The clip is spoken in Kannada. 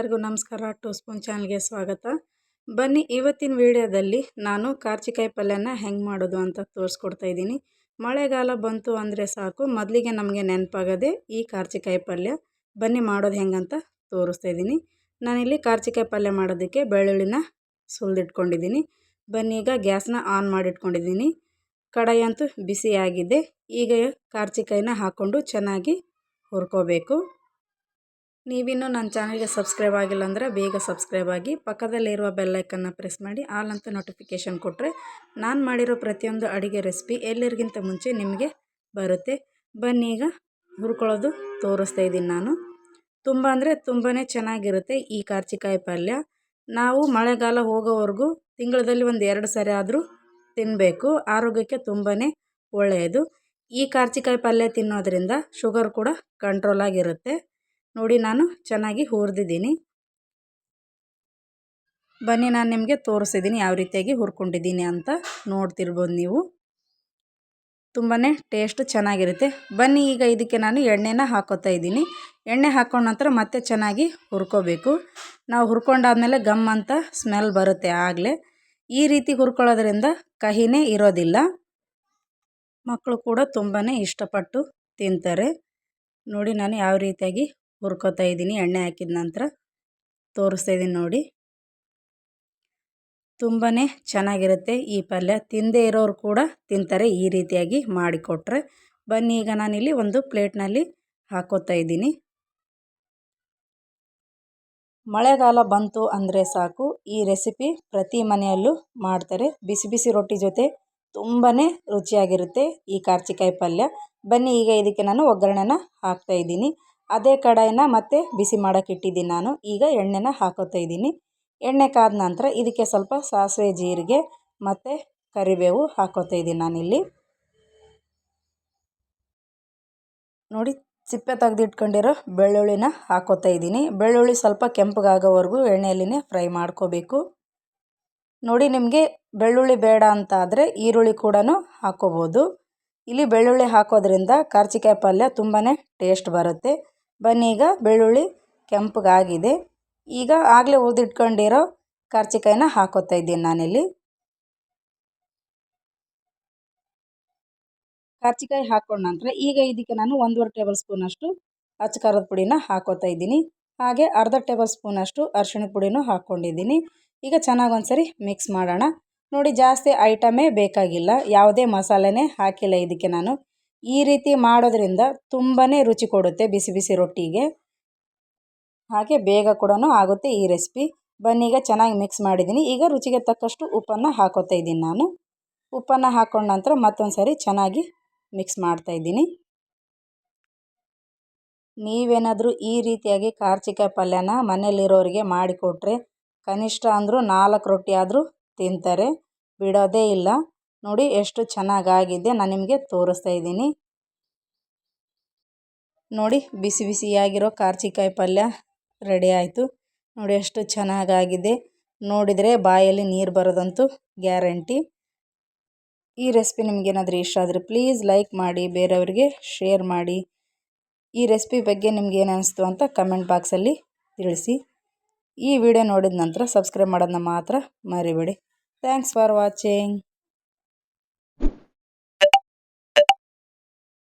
ನಮಸ್ಕಾರ. ಟೂ ಸ್ಪೂನ್ ಚಾನಲ್ಗೆ ಸ್ವಾಗತ. ಬನ್ನಿ, ಇವತ್ತಿನ ವಿಡಿಯೋದಲ್ಲಿ ನಾನು ಕಾರ್ಚಿಕಾಯಿ ಪಲ್ಯನ ಹೆಂಗೆ ಮಾಡೋದು ಅಂತ ತೋರಿಸ್ಕೊಡ್ತಾ ಇದ್ದೀನಿ. ಮಳೆಗಾಲ ಬಂತು ಅಂದರೆ ಸಾಕು, ಮೊದಲಿಗೆ ನಮಗೆ ನೆನಪಾಗೋದೆ ಈ ಕಾರ್ಚಿಕಾಯಿ ಪಲ್ಯ. ಬನ್ನಿ, ಮಾಡೋದು ಹೆಂಗಂತ ತೋರಿಸ್ತಾ ಇದ್ದೀನಿ. ನಾನಿಲ್ಲಿ ಕಾರ್ಚಿಕಾಯಿ ಪಲ್ಯ ಮಾಡೋದಕ್ಕೆ ಬೆಳ್ಳುಳ್ಳಿನ ಸುಲಿದಿಟ್ಕೊಂಡಿದ್ದೀನಿ. ಬನ್ನಿ, ಈಗ ಗ್ಯಾಸ್ನ ಆನ್ ಮಾಡಿಟ್ಕೊಂಡಿದ್ದೀನಿ. ಕಡಾಯಿ ಅಂತೂ ಬಿಸಿಯಾಗಿದೆ. ಈಗ ಕಾರ್ಚಿಕಾಯಿನ ಹಾಕ್ಕೊಂಡು ಚೆನ್ನಾಗಿ ಹುರ್ಕೋಬೇಕು. ನೀವಿನ್ನೂ ನನ್ನ ಚಾನಲ್ಗೆ ಸಬ್ಸ್ಕ್ರೈಬ್ ಆಗಿಲ್ಲ ಅಂದರೆ ಬೇಗ ಸಬ್ಸ್ಕ್ರೈಬ್ ಆಗಿ ಪಕ್ಕದಲ್ಲಿರುವ ಬೆಲ್ಲೈಕನ್ನು ಪ್ರೆಸ್ ಮಾಡಿ ಆಲ್ ಅಂತ ನೋಟಿಫಿಕೇಷನ್ ಕೊಟ್ಟರೆ ನಾನು ಮಾಡಿರೋ ಪ್ರತಿಯೊಂದು ಅಡುಗೆ ರೆಸಿಪಿ ಎಲ್ಲರಿಗಿಂತ ಮುಂಚೆ ನಿಮಗೆ ಬರುತ್ತೆ. ಬನ್ನಿ ಈಗ ಹುರ್ಕೊಳ್ಳೋದು ತೋರಿಸ್ತಾ ಇದ್ದೀನಿ ನಾನು. ತುಂಬ ಅಂದರೆ ತುಂಬಾ ಚೆನ್ನಾಗಿರುತ್ತೆ ಈ ಕಾರ್ಚಿಕಾಯಿ ಪಲ್ಯ. ನಾವು ಮಳೆಗಾಲ ಹೋಗೋವರೆಗೂ ತಿಂಗಳಲ್ಲಿ ಒಂದು ಎರಡು ಸರಿ ಆದರೂ ತಿನ್ನಬೇಕು ಆರೋಗ್ಯಕ್ಕೆ ತುಂಬಾ ಒಳ್ಳೆಯದು. ಈ ಕಾರ್ಚಿಕಾಯಿ ಪಲ್ಯ ತಿನ್ನೋದ್ರಿಂದ ಶುಗರ್ ಕೂಡ ಕಂಟ್ರೋಲ್ ಆಗಿರುತ್ತೆ. ನೋಡಿ ನಾನು ಚೆನ್ನಾಗಿ ಹುರಿದಿದ್ದೀನಿ. ಬನ್ನಿ ನಾನು ನಿಮಗೆ ತೋರಿಸಿದ್ದೀನಿ ಯಾವ ರೀತಿಯಾಗಿ ಹುರ್ಕೊಂಡಿದ್ದೀನಿ ಅಂತ ನೋಡ್ತಿರ್ಬೋದು ನೀವು. ತುಂಬಾ ಟೇಸ್ಟ್ ಚೆನ್ನಾಗಿರುತ್ತೆ. ಬನ್ನಿ ಈಗ ಇದಕ್ಕೆ ನಾನು ಎಣ್ಣೆನ ಹಾಕೋತಾ ಇದ್ದೀನಿ. ಎಣ್ಣೆ ಹಾಕೊಂಡ ನಂತರ ಮತ್ತೆ ಚೆನ್ನಾಗಿ ಹುರ್ಕೋಬೇಕು. ನಾವು ಹುರ್ಕೊಂಡಾದಮೇಲೆ ಗಮ್ ಅಂತ ಸ್ಮೆಲ್ ಬರುತ್ತೆ ಆಗಲೇ. ಈ ರೀತಿ ಹುರ್ಕೊಳ್ಳೋದ್ರಿಂದ ಕಹಿನೇ ಇರೋದಿಲ್ಲ. ಮಕ್ಕಳು ಕೂಡ ತುಂಬಾ ಇಷ್ಟಪಟ್ಟು ತಿಂತಾರೆ. ನೋಡಿ ನಾನು ಯಾವ ರೀತಿಯಾಗಿ ಹುರ್ಕೋತಾ ಇದ್ದೀನಿ, ಎಣ್ಣೆ ಹಾಕಿದ ನಂತರ ತೋರಿಸ್ತಾ ಇದ್ದೀನಿ ನೋಡಿ. ತುಂಬಾ ಚೆನ್ನಾಗಿರುತ್ತೆ ಈ ಪಲ್ಯ. ತಿಂದೇ ಇರೋರು ಕೂಡ ತಿಂತಾರೆ, ಈ ರೀತಿಯಾಗಿ ಮಾಡಿಕೊಟ್ರೆ. ಬನ್ನಿ, ಈಗ ನಾನಿಲ್ಲಿ ಒಂದು ಪ್ಲೇಟ್ನಲ್ಲಿ ಹಾಕೋತಾ ಇದ್ದೀನಿ. ಮಳೆಗಾಲ ಬಂತು ಅಂದರೆ ಸಾಕು. ಈ ರೆಸಿಪಿ ಪ್ರತಿ ಮನೆಯಲ್ಲೂ ಮಾಡ್ತಾರೆ. ಬಿಸಿ ಬಿಸಿ ರೊಟ್ಟಿ ಜೊತೆ ತುಂಬಾ ರುಚಿಯಾಗಿರುತ್ತೆ ಈ ಕಾರ್ಚಿಕಾಯಿ ಪಲ್ಯ. ಬನ್ನಿ, ಈಗ ಇದಕ್ಕೆ ನಾನು ಒಗ್ಗರಣೆನ ಹಾಕ್ತಾಯಿದ್ದೀನಿ ಅದೇ ಕಡಾಯಿನ ಮತ್ತೆ ಬಿಸಿ ಮಾಡೋಕೆ ಇಟ್ಟಿದ್ದೀನಿ ನಾನು. ಈಗ ಎಣ್ಣೆನ ಹಾಕೋತಾ ಇದ್ದೀನಿ. ಎಣ್ಣೆ ಕಾದ ನಂತರ ಇದಕ್ಕೆ ಸ್ವಲ್ಪ ಸಾಸಿವೆ ಜೀರಿಗೆ ಮತ್ತು ಕರಿಬೇವು ಹಾಕೋತಾ ಇದ್ದೀನಿ ನಾನಿಲ್ಲಿ. ನೋಡಿ, ಸಿಪ್ಪೆ ತೆಗೆದಿಟ್ಕೊಂಡಿರೋ ಬೆಳ್ಳುಳ್ಳಿನ ಹಾಕೋತಾ ಇದ್ದೀನಿ. ಬೆಳ್ಳುಳ್ಳಿ ಸ್ವಲ್ಪ ಕೆಂಪಗಾಗೋವರೆಗೂ ಎಣ್ಣೆಯಲ್ಲಿನೇ ಫ್ರೈ ಮಾಡ್ಕೋಬೇಕು. ನೋಡಿ, ನಿಮಗೆ ಬೆಳ್ಳುಳ್ಳಿ ಬೇಡ ಅಂತ ಆದರೆ ಈರುಳ್ಳಿ ಕೂಡ ಹಾಕೋಬೋದು. ಇಲ್ಲಿ ಬೆಳ್ಳುಳ್ಳಿ ಹಾಕೋದ್ರಿಂದ ಕಾರ್ಚಿಕಾಯಿ ಪಲ್ಯ ತುಂಬಾ ಟೇಸ್ಟ್ ಬರುತ್ತೆ. ಬನ್ನಿ ಈಗ ಬೆಳ್ಳುಳ್ಳಿ ಕೆಂಪಗಾಗಿದೆ. ಈಗ ಆಗಲೇ ಹುರಿದಿಟ್ಕೊಂಡಿರೋ ಕರ್ಚಿಕಾಯಿನ ಹಾಕೋತಾ ಇದ್ದೀನಿ ನಾನಿಲ್ಲಿ. ಕರ್ಚಿಕಾಯಿ ಹಾಕೊಂಡ ನಂತರ ಈಗ ಇದಕ್ಕೆ ನಾನು ಒಂದೂವರೆ ಟೇಬಲ್ ಸ್ಪೂನಷ್ಟು ಅಚ್ಚ ಖಾರದ ಪುಡಿನ ಹಾಕೋತಾ ಇದ್ದೀನಿ. ಹಾಗೆ ಅರ್ಧ ಟೇಬಲ್ ಸ್ಪೂನಷ್ಟು ಅರಿಶಿಣದ ಪುಡಿನೂ ಹಾಕ್ಕೊಂಡಿದ್ದೀನಿ ಈಗ ಚೆನ್ನಾಗಿ ಒಂದ್ಸರಿ ಮಿಕ್ಸ್ ಮಾಡೋಣ. ನೋಡಿ ಜಾಸ್ತಿ ಐಟಮೇ ಬೇಕಾಗಿಲ್ಲ. ಯಾವುದೇ ಮಸಾಲೆನೇ ಹಾಕಿಲ್ಲ ಇದಕ್ಕೆ ನಾನು. ಈ ರೀತಿ ಮಾಡೋದ್ರಿಂದ ತುಂಬಾ ರುಚಿ ಕೊಡುತ್ತೆ ಬಿಸಿ ಬಿಸಿ ರೊಟ್ಟಿಗೆ. ಹಾಗೆ ಬೇಗ ಕೂಡ ಆಗುತ್ತೆ ಈ ರೆಸಿಪಿ. ಬನ್ನಿ, ಈಗ ಚೆನ್ನಾಗಿ ಮಿಕ್ಸ್ ಮಾಡಿದ್ದೀನಿ. ಈಗ ರುಚಿಗೆ ತಕ್ಕಷ್ಟು ಉಪ್ಪನ್ನು ಹಾಕೋತಾ ಇದ್ದೀನಿ ನಾನು. ಉಪ್ಪನ್ನು ಹಾಕೊಂಡ ನಂತರ ಮತ್ತೊಂದು ಸರಿ ಚೆನ್ನಾಗಿ ಮಿಕ್ಸ್ ಮಾಡ್ತಾಯಿದ್ದೀನಿ ನೀವೇನಾದರೂ ಈ ರೀತಿಯಾಗಿ ಕಾರ್ಚಿಕಾಯಿ ಪಲ್ಯನ ಮನೇಲಿರೋರಿಗೆ ಮಾಡಿಕೊಟ್ರೆ ಕನಿಷ್ಠ ಅಂದರೂ ನಾಲ್ಕು ರೊಟ್ಟಿ ಆದರೂ ತಿಂತಾರೆ. ಬಿಡೋದೇ ಇಲ್ಲ. ನೋಡಿ ಎಷ್ಟು ಚೆನ್ನಾಗಾಗಿದೆ ನಾನು ನಿಮಗೆ ತೋರಿಸ್ತಾ ಇದ್ದೀನಿ. ನೋಡಿ ಬಿಸಿ ಬಿಸಿಯಾಗಿರೋ ಕಾರ್ಚಿಕಾಯಿ ಪಲ್ಯ ರೆಡಿ ಆಯಿತು. ನೋಡಿ ಎಷ್ಟು ಚೆನ್ನಾಗಾಗಿದೆ. ನೋಡಿದರೆ ಬಾಯಲ್ಲಿ ನೀರು ಬರೋದಂತೂ ಗ್ಯಾರಂಟಿ. ಈ ರೆಸಿಪಿ ನಿಮಗೇನಾದರೂ ಇಷ್ಟ ಆದರೆ ಪ್ಲೀಸ್ ಲೈಕ್ ಮಾಡಿ, ಬೇರೆಯವ್ರಿಗೆ ಶೇರ್ ಮಾಡಿ. ಈ ರೆಸಿಪಿ ಬಗ್ಗೆ ನಿಮ್ಗೆ ಏನು ಅನಿಸ್ತು ಅಂತ ಕಮೆಂಟ್ ಬಾಕ್ಸಲ್ಲಿ ತಿಳಿಸಿ. ಈ ವಿಡಿಯೋ ನೋಡಿದ ನಂತರ ಸಬ್ಸ್ಕ್ರೈಬ್ ಮಾಡೋದನ್ನ ಮಾತ್ರ ಮರಿಬೇಡಿ. Thanks for watching.